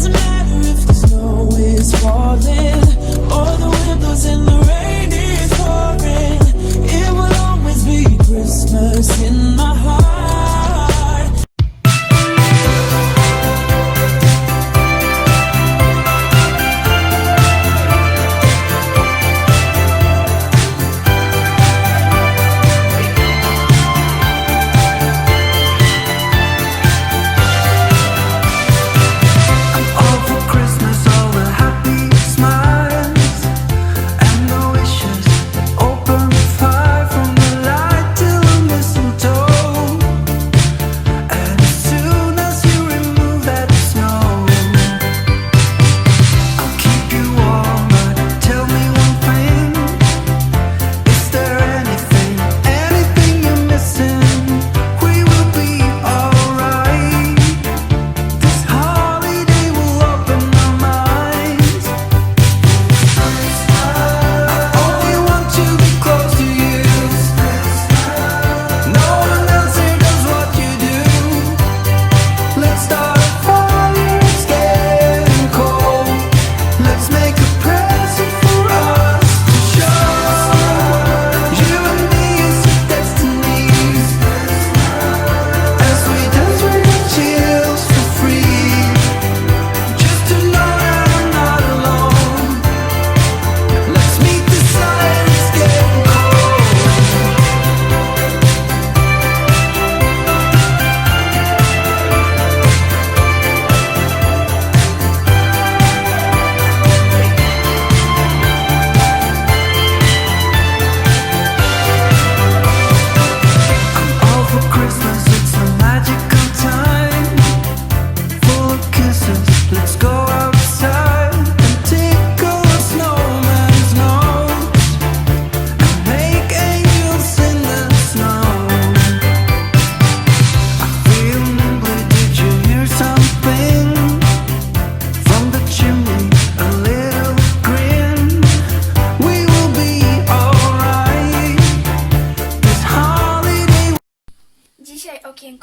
doesn't matter if the snow is falling or the the rain is pouring. It will always be Christmas in my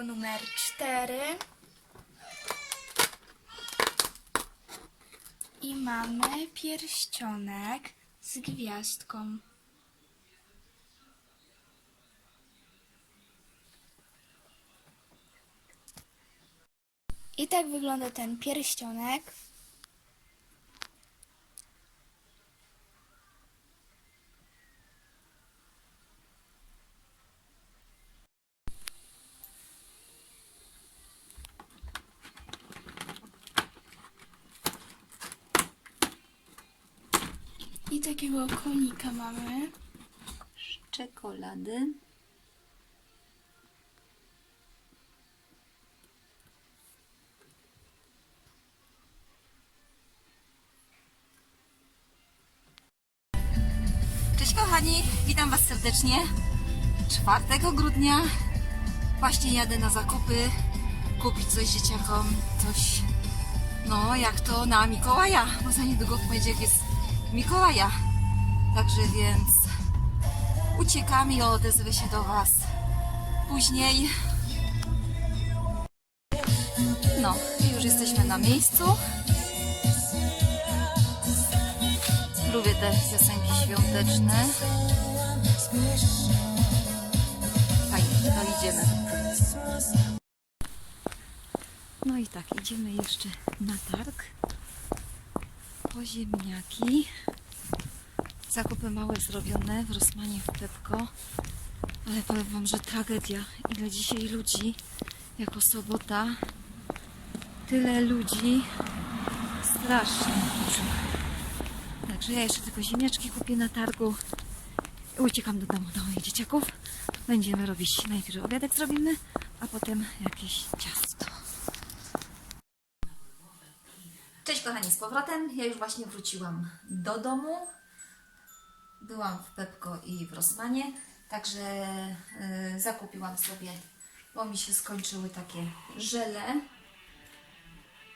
Okienko numer 4. I mamy pierścionek z gwiazdką. I tak wygląda ten pierścionek. I takiego konika mamy. czekolady. Cześć kochani, witam Was serdecznie. 4 grudnia właśnie jadę na zakupy, kupić coś dzieciakom, coś, no jak to na Mikołaja, bo za niedługo w poniedziałek jest Mikołaja. Także więc uciekam i odezwę się do Was później. No, już jesteśmy na miejscu. Lubię te piosenki świąteczne. Fajnie, to idziemy. No i tak, idziemy jeszcze na targ. Po ziemniaki. Zakupy małe zrobione w Rosmanie w Pepko. Ale powiem Wam, że tragedia. Ile dzisiaj ludzi, jako sobota. Tyle ludzi. Strasznie dużo. Także ja jeszcze tylko ziemniaczki kupię na targu. Uciekam do domu do moich dzieciaków. Będziemy robić, najpierw obiadek zrobimy, a potem jakieś ciasto. Cześć kochani, z powrotem. Ja już właśnie wróciłam do domu. Byłam w Pepko i w Rosmanie, także y, zakupiłam sobie, bo mi się skończyły takie żele.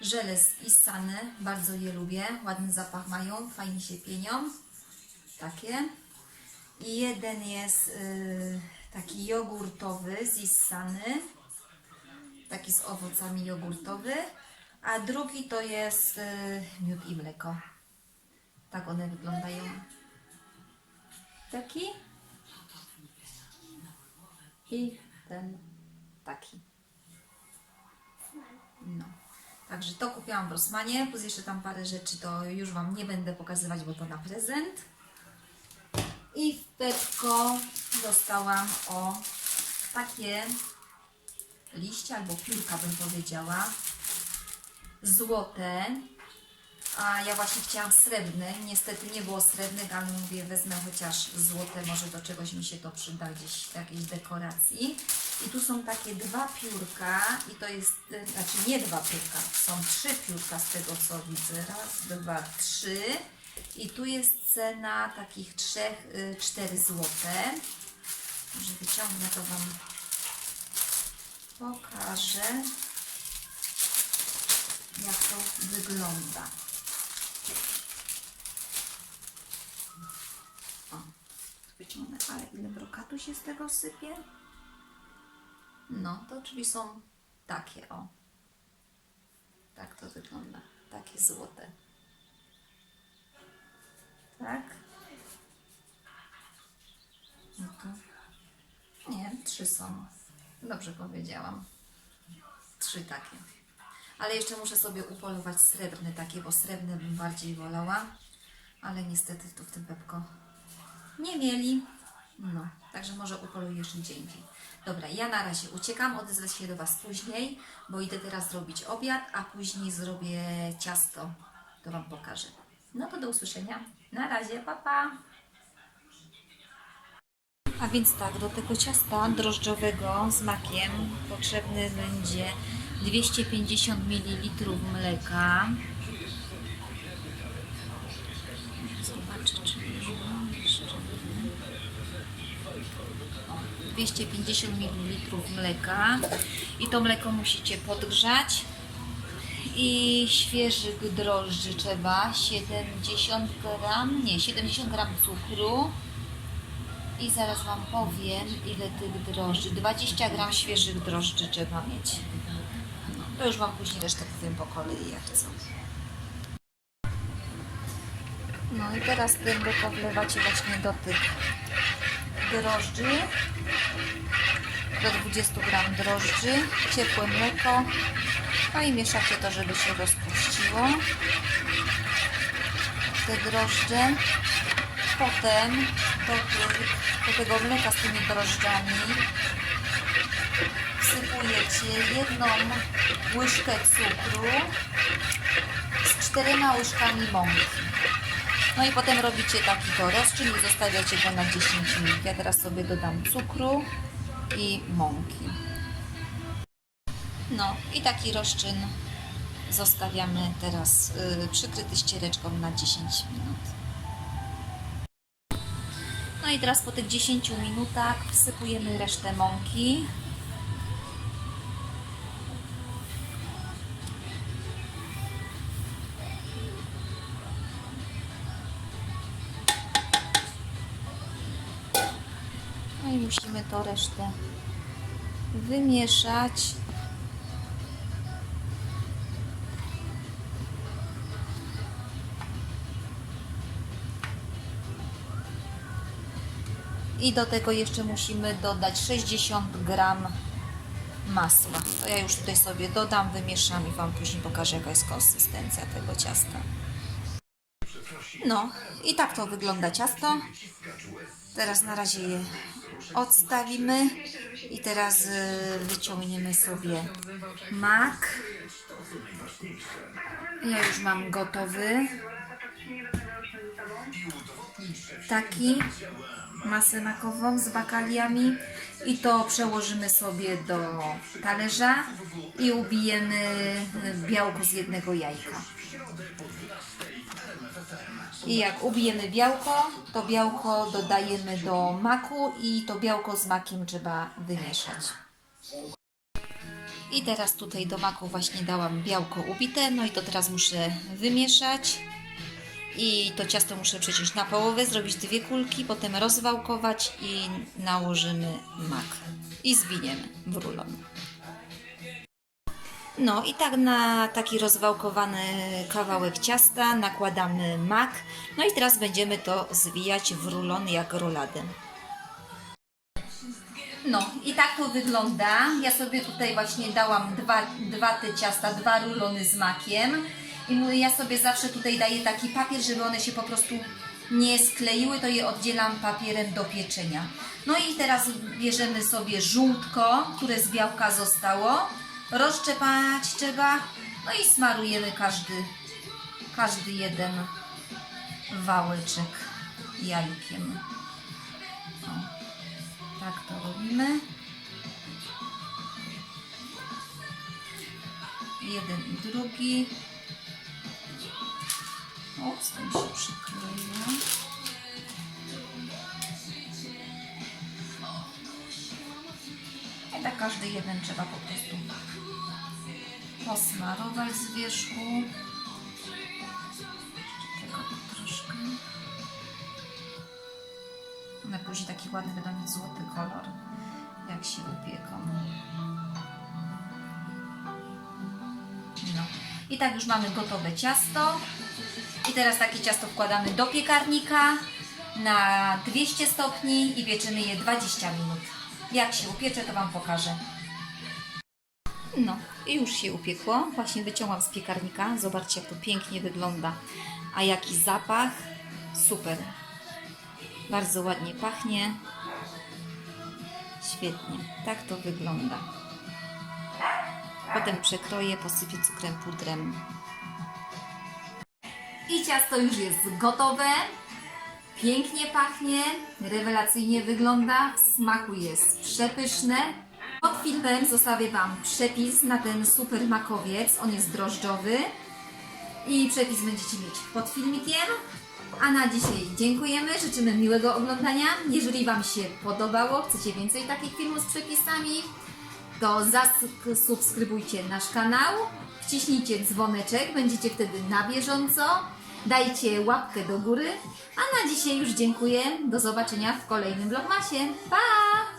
Żele z Issany, bardzo je lubię, ładny zapach mają, fajnie się pienią. Takie. I jeden jest y, taki jogurtowy z Issany, taki z owocami jogurtowy, a drugi to jest y, miód i mleko. Tak one wyglądają. Taki i ten taki. No. Także to kupiłam w Rosmanie, plus jeszcze tam parę rzeczy, to już Wam nie będę pokazywać, bo to na prezent. I w Petco dostałam o takie liście albo piórka bym powiedziała. Złote. A ja właśnie chciałam srebrne. Niestety nie było srebrnych, ale mówię, wezmę chociaż złote, może do czegoś mi się to przyda gdzieś w jakiejś dekoracji. I tu są takie dwa piórka i to jest, e, znaczy nie dwa piórka, są trzy piórka z tego co widzę. Raz, dwa, trzy. I tu jest cena takich trzech, y, cztery złote. Może wyciągnę to Wam pokażę, jak to wygląda. O, wyciągnę, ale ile brokatu się z tego sypie? No, to drzwi są takie, o. Tak to wygląda. Takie złote. Tak? No to... Nie, trzy są. Dobrze powiedziałam. Trzy takie. Ale jeszcze muszę sobie upolować srebrne takie, bo srebrne bym bardziej wolała. Ale niestety tu w tym Pepko nie mieli. No, także może upoluję jeszcze indziej. Dobra, ja na razie uciekam, odezwę się do Was później, bo idę teraz zrobić obiad, a później zrobię ciasto. To Wam pokażę. No to do usłyszenia. Na razie, pa pa! A więc tak, do tego ciasta drożdżowego z makiem potrzebny będzie 250 ml mleka. Zobaczę, czy już mam jeszcze. O, 250 ml mleka i to mleko musicie podgrzać. I świeżych drożdży trzeba 70 gram, nie 70 gram cukru. I zaraz Wam powiem ile tych drożdży 20 gram świeżych drożdży trzeba mieć. To już Wam później resztę powiem po kolei jak co no i teraz ten mleko wlewacie właśnie do tych drożdży do 20 gram drożdży ciepłe mleko no i mieszacie to, żeby się rozpuściło. Te drożdże. Potem do, do tego mleka z tymi drożdżami wsypujecie jedną łyżkę cukru z czterema łyżkami mąki. No i potem robicie taki to rozczyn i zostawiacie go na 10 minut. Ja teraz sobie dodam cukru i mąki. No i taki rozczyn zostawiamy teraz y, przykryty ściereczką na 10 minut. No i teraz po tych 10 minutach wsypujemy resztę mąki. Musimy to resztę wymieszać. I do tego jeszcze musimy dodać 60 gram masła. To ja już tutaj sobie dodam, wymieszam i Wam później pokażę jaka jest konsystencja tego ciasta. No i tak to wygląda ciasto. Teraz na razie je odstawimy i teraz y, wyciągniemy sobie mak. Ja już mam gotowy. Taki masę makową z bakaliami i to przełożymy sobie do talerza i ubijemy białko z jednego jajka. I jak ubijemy białko, to białko dodajemy do maku i to białko z makiem trzeba wymieszać. I teraz tutaj do maku właśnie dałam białko ubite, no i to teraz muszę wymieszać. I to ciasto muszę przeciąć na połowę, zrobić dwie kulki, potem rozwałkować i nałożymy mak. I zwiniemy w rulon. No i tak na taki rozwałkowany kawałek ciasta nakładamy mak. No i teraz będziemy to zwijać w rulon jak roladę. No i tak to wygląda. Ja sobie tutaj właśnie dałam dwa, dwa te ciasta, dwa rulony z makiem. I ja sobie zawsze tutaj daję taki papier, żeby one się po prostu nie skleiły, to je oddzielam papierem do pieczenia. No i teraz bierzemy sobie żółtko, które z białka zostało. Rozszczepać trzeba. No i smarujemy każdy, każdy jeden wałeczek jajkiem. O. Tak to robimy. Jeden i drugi. Ups, to mi się przykleiło. I tak każdy jeden trzeba po prostu posmarować z wierzchu. Tego tu troszkę. One później taki ładny będą złoty kolor, jak się upieką. No. I tak już mamy gotowe ciasto. I teraz takie ciasto wkładamy do piekarnika na 200 stopni i pieczymy je 20 minut. Jak się upiecze, to Wam pokażę. No, i już się upiekło. Właśnie wyciąłam z piekarnika. Zobaczcie, jak to pięknie wygląda. A jaki zapach. Super. Bardzo ładnie pachnie. Świetnie. Tak to wygląda. Potem przekroję, posypię cukrem pudrem. I ciasto już jest gotowe. Pięknie pachnie, rewelacyjnie wygląda, w smaku jest przepyszne. Pod filmem zostawię Wam przepis na ten super makowiec, on jest drożdżowy i przepis będziecie mieć pod filmikiem. A na dzisiaj dziękujemy, życzymy miłego oglądania. Jeżeli Wam się podobało, chcecie więcej takich filmów z przepisami, to zasubskrybujcie nasz kanał, wciśnijcie dzwoneczek, będziecie wtedy na bieżąco. Dajcie łapkę do góry, a na dzisiaj już dziękuję. Do zobaczenia w kolejnym vlogmasie. Pa!